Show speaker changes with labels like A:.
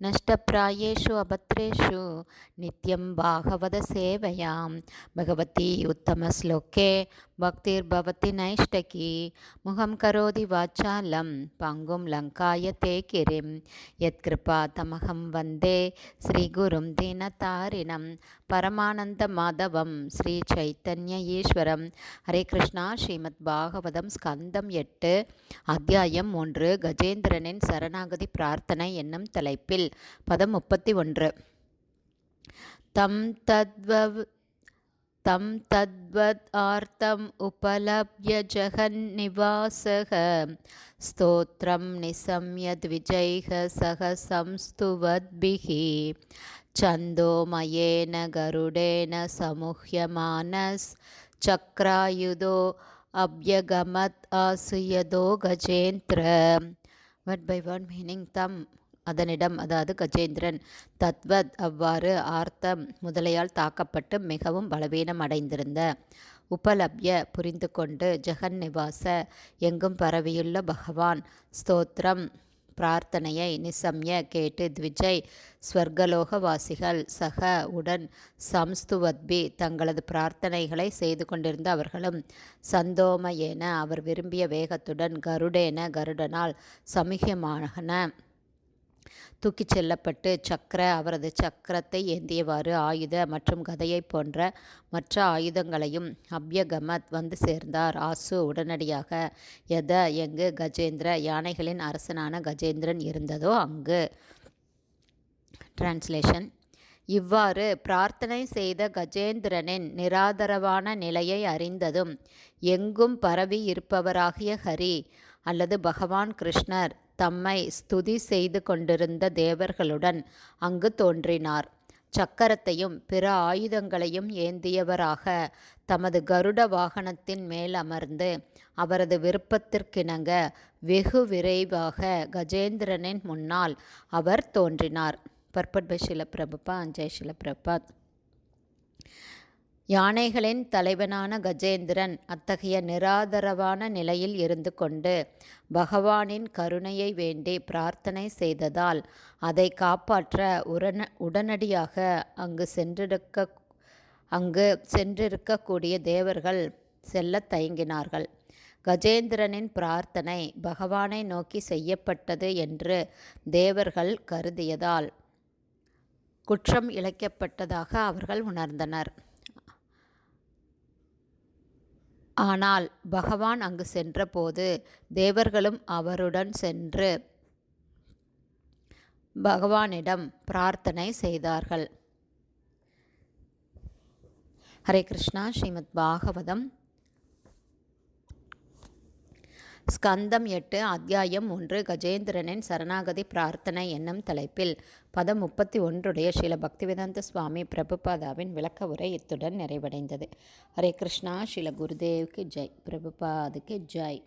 A: நஷ்டப்பிராயேஷு அபத்ரேஷு நித்யம் பாகவத சேவையாம் பகவதி உத்தம ஸ்லோகே பக்திர் பவதி நைஷ்டகி முகம் கரோதி வாச்சாலம் பங்கும் லங்காய தேகிரிம் யத்கிருபா தமகம் வந்தே ஸ்ரீகுரும் தினதாரிணம் பரமானந்த மாதவம் ஸ்ரீ சைத்தன்ய ஈஸ்வரம் ஹரே கிருஷ்ணா ஸ்ரீமத் பாகவதம் ஸ்கந்தம் எட்டு அத்தியாயம் ஒன்று கஜேந்திரனின் சரணாகதி பிரார்த்தனை என்னும் தலைப்பில்। பதம் முப்பத்தி ஒன்று தம் தத்வ தம் தத்வத் ஆர்த்தம் உபலப்ய ஜகன்னிவாசக ஸ்தோத்திரம் நிசம்ய த்விஜைக சக சம்ஸ்துவத்பிः छन्दोमयेन गरुडेन समुह्यमानस् चक्रायुधो अभ्यगमत् आसुयदो Gajendra word by word meaning தம் அதனிடம் அதாவது கஜேந்திரன் தத்வத் அவ்வாறு ஆர்த்தம் முதலையால் தாக்கப்பட்டு மிகவும் பலவீனம் அடைந்திருந்த உபலப்ய புரிந்து கொண்டு ஜெகன் நிவாச எங்கும் பரவியுள்ள பகவான் ஸ்தோத்திரம் பிரார்த்தனையை நிசம்ய கேட்டு த்விஜய் ஸ்வர்கலோகவாசிகள் சக உடன் சம்ஸ்துவத்பி தங்களது பிரார்த்தனைகளை செய்து கொண்டிருந்த அவர்களும் சந்தோம என அவர் விரும்பிய வேகத்துடன் கருடேன கருடனால் சமீகமான தூக்கிச் செல்லப்பட்டு சக்கர அவரது சக்கரத்தை ஏந்தியவாறு ஆயுத மற்றும் கதையை போன்ற மற்ற ஆயுதங்களையும் அப்யகமத் வந்து சேர்ந்தார். ஆசு உடனடியாக எத எங்கு கஜேந்திர யானைகளின் அரசனான கஜேந்திரன் இருந்ததோ அங்கு? டிரான்ஸ்லேஷன் இவ்வாறு பிரார்த்தனை செய்த கஜேந்திரனின் நிராதரவான நிலையை அறிந்ததும் எங்கும் பரவி இருப்பவராகிய ஹரி அல்லது பகவான் கிருஷ்ணர் தம்மை ஸ்துதி செய்து கொண்டிருந்த தேவர்களுடன் அங்கு தோன்றினார். சக்கரத்தையும் பிற ஆயுதங்களையும் ஏந்தியவராக தமது கருட வாகனத்தின் மேல் அமர்ந்து அவரது விருப்பத்திற்கிணங்க வெகு விரைவாக கஜேந்திரனின் முன்னால் அவர் தோன்றினார். பர்பட் பை ஷிலப்பிரபா அஞ்சய் ஷிலப்பிரபாத் யானைகளின் தலைவனான கஜேந்திரன் அத்தகைய நிராதரவான நிலையில் இருந்து கொண்டு பகவானின் கருணையை வேண்டி பிரார்த்தனை செய்ததால் அதை காப்பாற்ற உடன உடனடியாக அங்கு சென்றிருக்க அங்கு சென்றிருக்கக்கூடிய தேவர்கள் செல்ல தயங்கினார்கள். கஜேந்திரனின் பிரார்த்தனை பகவானை நோக்கி செய்யப்பட்டது என்று தேவர்கள் கருதியதால் குற்றம் இழைக்கப்பட்டதாக அவர்கள் உணர்ந்தனர். ஆனால் பகவான் அங்கு சென்றபோது தேவர்களும் அவருடன் சென்று பகவானிடம் பிரார்த்தனை செய்தார்கள். ஹரே கிருஷ்ணா ஸ்ரீமத் பாகவதம் ஸ்கந்தம் எட்டு அத்தியாயம் ஒன்று கஜேந்திரனின் சரணாகதி பிரார்த்தனை என்னும் தலைப்பில். பதம் முப்பத்தி ஒன்றுடைய ஸ்ரீல பக்திவேதாந்த சுவாமி பிரபுபாதாவின் விளக்க உரை இத்துடன் நிறைவடைந்தது. ஹரே கிருஷ்ணா ஸ்ரீல குருதேவுக்கு ஜெய். பிரபுபாதுக்கு ஜெய்.